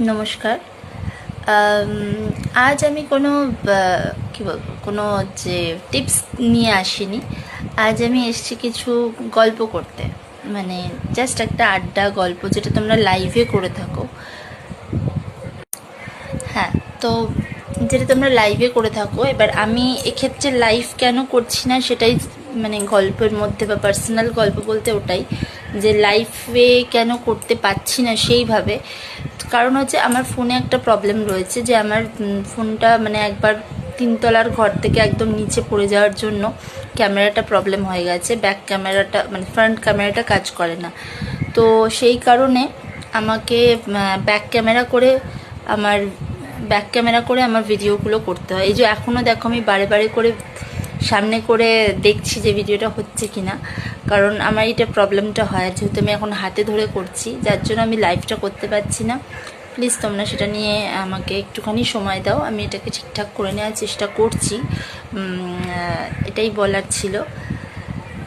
নমস্কার। আজ আমি কোনো কি বলব, কোনো যে টিপস নিয়ে আসিনি। আজ আমি এসেছি কিছু গল্প করতে। মানে জাস্ট একটা আড্ডা গল্প যেটা তোমরা লাইভে করে থাকো। হ্যাঁ তো যেটা তোমরা লাইভে করে থাকো, এবার আমি এক্ষেত্রে লাইভ কেন করছি না সেটাই মানে গল্পের মধ্যে বা পার্সোনাল গল্প বলতে ওটাই। যে লাইভে কেন করতে পারছি না সেইভাবে। কারণ হচ্ছে আমার ফোনে একটা প্রবলেম রয়েছে যে আমার ফোনটা মানে একবার তিনতলার ঘর থেকে একদম নিচে পড়ে যাওয়ার জন্য ক্যামেরাটা প্রবলেম হয়ে গেছে। ব্যাক ক্যামেরাটা মানে ফ্রন্ট ক্যামেরাটা কাজ করে না। তো সেই কারণে আমাকে ব্যাক ক্যামেরা করে আমার ব্যাক ক্যামেরা করে আমার ভিডিওগুলো করতে হয়। এই যে এখনও দেখো আমি বারে বারে করে সামনে করে দেখছি যে ভিডিওটা হচ্ছে কি না কারণ আমার এটা প্রবলেমটা হয়, যেহেতু আমি এখন হাতে ধরে করছি, যার জন্য আমি লাইভটা করতে পারছি না। প্লিজ তোমরা সেটা নিয়ে আমাকে একটুখানি সময় দাও, আমি এটাকে ঠিকঠাক করে নেওয়ার চেষ্টা করছি। এটাই বলার ছিল।